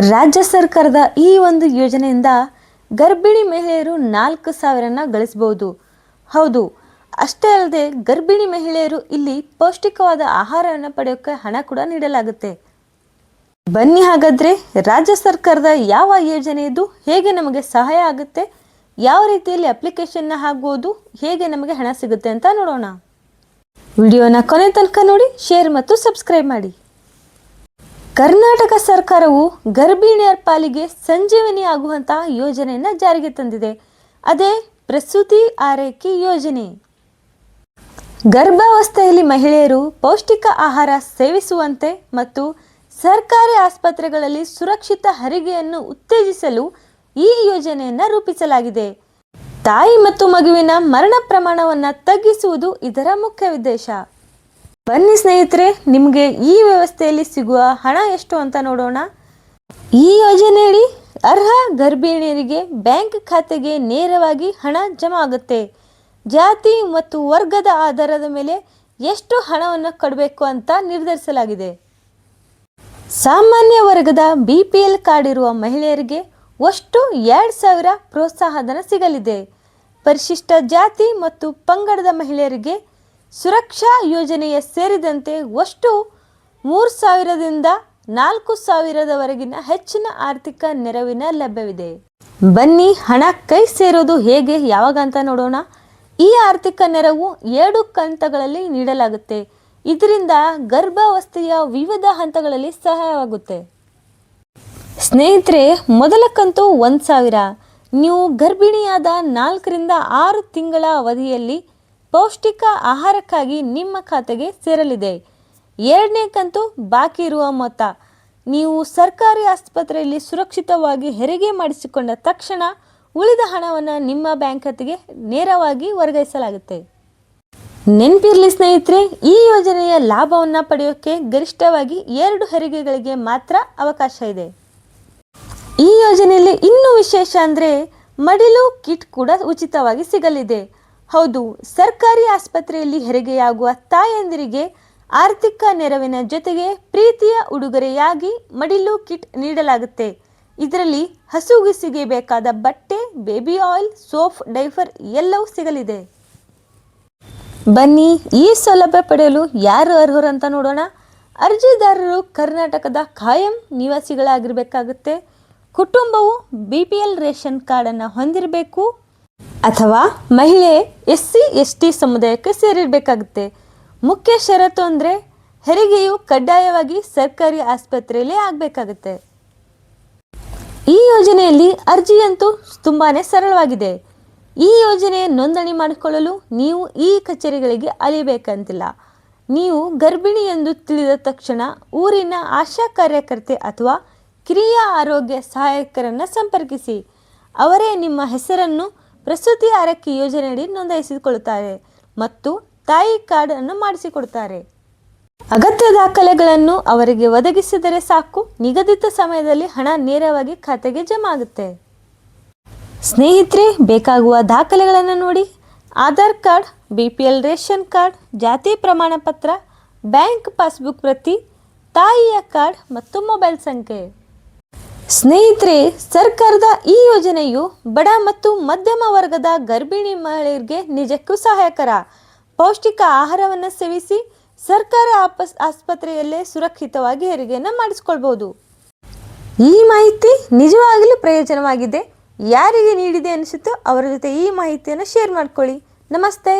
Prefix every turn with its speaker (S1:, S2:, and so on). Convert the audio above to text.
S1: ರಾಜ್ಯ ಸರ್ಕಾರದ ಈ ಒಂದು ಯೋಜನೆಯಿಂದ ಗರ್ಭಿಣಿ ಮಹಿಳೆಯರು ನಾಲ್ಕು ಸಾವಿರನ ಗಳಿಸಬಹುದು. ಹೌದು, ಅಷ್ಟೇ ಅಲ್ಲದೆ ಗರ್ಭಿಣಿ ಮಹಿಳೆಯರು ಇಲ್ಲಿ ಪೌಷ್ಟಿಕವಾದ ಆಹಾರವನ್ನು ಪಡೆಯೋಕೆ ಹಣ ಕೂಡ ನೀಡಲಾಗುತ್ತೆ. ಬನ್ನಿ ಹಾಗಾದ್ರೆ ರಾಜ್ಯ ಸರ್ಕಾರದ ಯಾವ ಯೋಜನೆ ಇದು ಹೇಗೆ ನಮಗೆ ಸಹಾಯ ಆಗುತ್ತೆ, ಯಾವ ರೀತಿಯಲ್ಲಿ ಅಪ್ಲಿಕೇಶನ್ನ ಹಾಕ್ಬೋದು, ಹೇಗೆ ನಮಗೆ ಹಣ ಸಿಗುತ್ತೆ ಅಂತ ನೋಡೋಣ. ವಿಡಿಯೋನ ಕೊನೆ ತನಕ ನೋಡಿ ಶೇರ್ ಮತ್ತು ಸಬ್ಸ್ಕ್ರೈಬ್ ಮಾಡಿ. ಕರ್ನಾಟಕ ಸರ್ಕಾರವು ಗರ್ಭಿಣಿಯರ ಪಾಲಿಗೆ ಸಂಜೀವಿನಿ ಆಗುವಂತಹ ಯೋಜನೆಯನ್ನು ಜಾರಿಗೆ ತಂದಿದೆ. ಅದೇ ಪ್ರಸೂತಿ ಆರೈಕೆ ಯೋಜನೆ. ಗರ್ಭಾವಸ್ಥೆಯಲ್ಲಿ ಮಹಿಳೆಯರು ಪೌಷ್ಟಿಕ ಆಹಾರ ಸೇವಿಸುವಂತೆ ಮತ್ತು ಸರ್ಕಾರಿ ಆಸ್ಪತ್ರೆಗಳಲ್ಲಿ ಸುರಕ್ಷಿತ ಹರಿಗೆಯನ್ನು ಉತ್ತೇಜಿಸಲು ಈ ಯೋಜನೆಯನ್ನು ರೂಪಿಸಲಾಗಿದೆ. ತಾಯಿ ಮತ್ತು ಮಗುವಿನ ಮರಣ ಪ್ರಮಾಣವನ್ನು ತಗ್ಗಿಸುವುದು ಇದರ ಮುಖ್ಯ ಉದ್ದೇಶ. ಬನ್ನಿ ಸ್ನೇಹಿತರೆ, ನಿಮಗೆ ಈ ವ್ಯವಸ್ಥೆಯಲ್ಲಿ ಸಿಗುವ ಹಣ ಎಷ್ಟು ಅಂತ ನೋಡೋಣ. ಈ ಯೋಜನೆಯಡಿ ಅರ್ಹ ಗರ್ಭಿಣಿಯರಿಗೆ ಬ್ಯಾಂಕ್ ಖಾತೆಗೆ ನೇರವಾಗಿ ಹಣ ಜಮಾ ಆಗುತ್ತೆ. ಜಾತಿ ಮತ್ತು ವರ್ಗದ ಆಧಾರದ ಮೇಲೆ ಎಷ್ಟು ಹಣವನ್ನು ಕೊಡಬೇಕು ಅಂತ ನಿರ್ಧರಿಸಲಾಗಿದೆ. ಸಾಮಾನ್ಯ ವರ್ಗದ ಬಿ ಪಿ ಎಲ್ ಕಾರ್ಡ್ ಇರುವ ಮಹಿಳೆಯರಿಗೆ ಒಷ್ಟು ಎರಡು ಸಾವಿರ ಪ್ರೋತ್ಸಾಹಧನ ಸಿಗಲಿದೆ. ಪರಿಶಿಷ್ಟ ಜಾತಿ ಮತ್ತು ಪಂಗಡದ ಮಹಿಳೆಯರಿಗೆ ಸುರಕ್ಷಾ ಯೋಜನೆಯ ಸೇರಿದಂತೆ ಒಷ್ಟು ಮೂರು ಸಾವಿರದಿಂದ ನಾಲ್ಕು ಸಾವಿರದವರೆಗಿನ ಹೆಚ್ಚಿನ ಆರ್ಥಿಕ ನೆರವಿನ ಲಭ್ಯವಿದೆ. ಬನ್ನಿ ಹಣ ಕೈ ಸೇರೋದು ಹೇಗೆ, ಯಾವಾಗ ಅಂತ ನೋಡೋಣ. ಈ ಆರ್ಥಿಕ ನೆರವು ಎರಡು ಕಂತಗಳಲ್ಲಿ ನೀಡಲಾಗುತ್ತೆ. ಇದರಿಂದ ಗರ್ಭಾವಸ್ಥೆಯ ವಿವಿಧ ಹಂತಗಳಲ್ಲಿ ಸಹಾಯವಾಗುತ್ತೆ. ಸ್ನೇಹಿತರೆ, ಮೊದಲ ಕಂತು ಒಂದು ಸಾವಿರ. ನೀವು ಗರ್ಭಿಣಿಯಾದ ನಾಲ್ಕರಿಂದ ಆರು ತಿಂಗಳ ಅವಧಿಯಲ್ಲಿ ಪೌಷ್ಟಿಕ ಆಹಾರಕ್ಕಾಗಿ ನಿಮ್ಮ ಖಾತೆಗೆ ಸೇರಲಿದೆ. ಎರಡನೇ ಕಂತು ಬಾಕಿ ಇರುವ ಮೊತ್ತ. ನೀವು ಸರ್ಕಾರಿ ಆಸ್ಪತ್ರೆಯಲ್ಲಿ ಸುರಕ್ಷಿತವಾಗಿ ಹೆರಿಗೆ ಮಾಡಿಸಿಕೊಂಡ ತಕ್ಷಣ ಉಳಿದ ಹಣವನ್ನು ನಿಮ್ಮ ಬ್ಯಾಂಕ್ ಖಾತೆಗೆ ನೇರವಾಗಿ ವರ್ಗಾಯಿಸಲಾಗುತ್ತೆ. ನೆನಪಿರಲಿ ಸ್ನೇಹಿತರೆ, ಈ ಯೋಜನೆಯ ಲಾಭವನ್ನು ಪಡೆಯೋಕ್ಕೆ ಗರಿಷ್ಠವಾಗಿ ಎರಡು ಹೆರಿಗೆಗಳಿಗೆ ಮಾತ್ರ ಅವಕಾಶ ಇದೆ. ಈ ಯೋಜನೆಯಲ್ಲಿ ಇನ್ನೂ ವಿಶೇಷ ಅಂದರೆ ಮಡಿಲು ಕಿಟ್ ಕೂಡ ಉಚಿತವಾಗಿ ಸಿಗಲಿದೆ. ಹೌದು, ಸರ್ಕಾರಿ ಆಸ್ಪತ್ರೆಯಲ್ಲಿ ಹೆರಿಗೆಯಾಗುವ ತಾಯಂದಿರಿಗೆ ಆರ್ಥಿಕ ನೆರವಿನ ಜೊತೆಗೆ ಪ್ರೀತಿಯ ಉಡುಗೊರೆಯಾಗಿ ಮಡಿಲು ಕಿಟ್ ನೀಡಲಾಗುತ್ತೆ. ಇದರಲ್ಲಿ ಹಸುಗಿಸಿಗೆ ಬೇಕಾದ ಬಟ್ಟೆ, ಬೇಬಿ ಆಯಿಲ್, ಸೋಪ್ ಡೈಫರ್ ಎಲ್ಲವೂ ಸಿಗಲಿದೆ. ಬನ್ನಿ, ಈ ಸೌಲಭ್ಯ ಪಡೆಯಲು ಯಾರು ಅರ್ಹರು ಅಂತ ನೋಡೋಣ. ಅರ್ಜಿದಾರರು ಕರ್ನಾಟಕದ ಕಾಯಂ ನಿವಾಸಿಗಳಾಗಿರಬೇಕಾಗುತ್ತೆ. ಕುಟುಂಬವು ಬಿ ಪಿ ಎಲ್ ರೇಷನ್ ಕಾರ್ಡನ್ನು ಹೊಂದಿರಬೇಕು. ಅಥವಾ ಮಹಿಳೆ ಎಸ್ ಸಿ ಎಸ್ ಟಿ ಸಮುದಾಯಕ್ಕೆ ಸೇರಿರಬೇಕಾಗುತ್ತೆ. ಮುಖ್ಯ ಷರತ್ತು ಅಂದರೆ ಹೆರಿಗೆಯು ಕಡ್ಡಾಯವಾಗಿ ಸರ್ಕಾರಿ ಆಸ್ಪತ್ರೆಯಲ್ಲೇ ಆಗಬೇಕಾಗುತ್ತೆ. ಈ ಯೋಜನೆಯಲ್ಲಿ ಅರ್ಜಿಯಂತೂ ತುಂಬಾ ಸರಳವಾಗಿದೆ. ಈ ಯೋಜನೆ ನೋಂದಣಿ ಮಾಡಿಕೊಳ್ಳಲು ನೀವು ಈ ಕಚೇರಿಗಳಿಗೆ ಅಲಿಬೇಕಂತಿಲ್ಲ ನೀವು ಗರ್ಭಿಣಿ ಎಂದು ತಿಳಿದ ತಕ್ಷಣ ಊರಿನ ಆಶಾ ಕಾರ್ಯಕರ್ತೆ ಅಥವಾ ಕಿರಿಯ ಆರೋಗ್ಯ ಸಹಾಯಕರನ್ನು ಸಂಪರ್ಕಿಸಿ. ಅವರೇ ನಿಮ್ಮ ಹೆಸರನ್ನು ಪ್ರಸೂತಿ ಆರೈಕೆ ಯೋಜನೆಯಡಿ ನೋಂದಾಯಿಸಿಕೊಳ್ಳುತ್ತಾರೆ ಮತ್ತು ತಾಯಿ ಕಾರ್ಡ್ ಅನ್ನು ಮಾಡಿಸಿಕೊಡುತ್ತಾರೆ. ಅಗತ್ಯ ದಾಖಲೆಗಳನ್ನು ಅವರಿಗೆ ಒದಗಿಸಿದರೆ ಸಾಕು. ನಿಗದಿತ ಸಮಯದಲ್ಲಿ ಹಣ ನೇರವಾಗಿ ಖಾತೆಗೆ ಜಮಾ ಆಗುತ್ತೆ. ಸ್ನೇಹಿತರೆ, ಬೇಕಾಗುವ ದಾಖಲೆಗಳನ್ನು ನೋಡಿ. Aadhaar card, B P L ration card, ಜಾತಿ ಪ್ರಮಾಣ ಪತ್ರ ಬ್ಯಾಂಕ್ ಪಾಸ್ಬುಕ್ ಪ್ರತಿ, ತಾಯಿಯ ಕಾರ್ಡ್ ಮತ್ತು ಮೊಬೈಲ್ ಸಂಖ್ಯೆ. ಸ್ನೇಹಿತರೆ, ಸರ್ಕಾರದ ಈ ಯೋಜನೆಯು ಬಡ ಮತ್ತು ಮಧ್ಯಮ ವರ್ಗದ ಗರ್ಭಿಣಿ ಮಹಿಳೆಯರಿಗೆ ನಿಜಕ್ಕೂ ಸಹಾಯಕರ. ಪೌಷ್ಟಿಕ ಆಹಾರವನ್ನು ಸೇವಿಸಿ ಸರ್ಕಾರ ಆಪಸ್ ಆಸ್ಪತ್ರೆಯಲ್ಲೇ ಸುರಕ್ಷಿತವಾಗಿ ಹೆರಿಗೆಯನ್ನು ಮಾಡಿಸ್ಕೊಳ್ಬೋದು. ಈ ಮಾಹಿತಿ ನಿಜವಾಗಲೂ ಪ್ರಯೋಜನವಾಗಿದೆ. ಯಾರಿಗೆ ನೀಡಿದೆ ಅನಿಸುತ್ತೋ ಅವರ ಜೊತೆ ಈ ಮಾಹಿತಿಯನ್ನು ಶೇರ್ ಮಾಡ್ಕೊಳ್ಳಿ. ನಮಸ್ತೆ.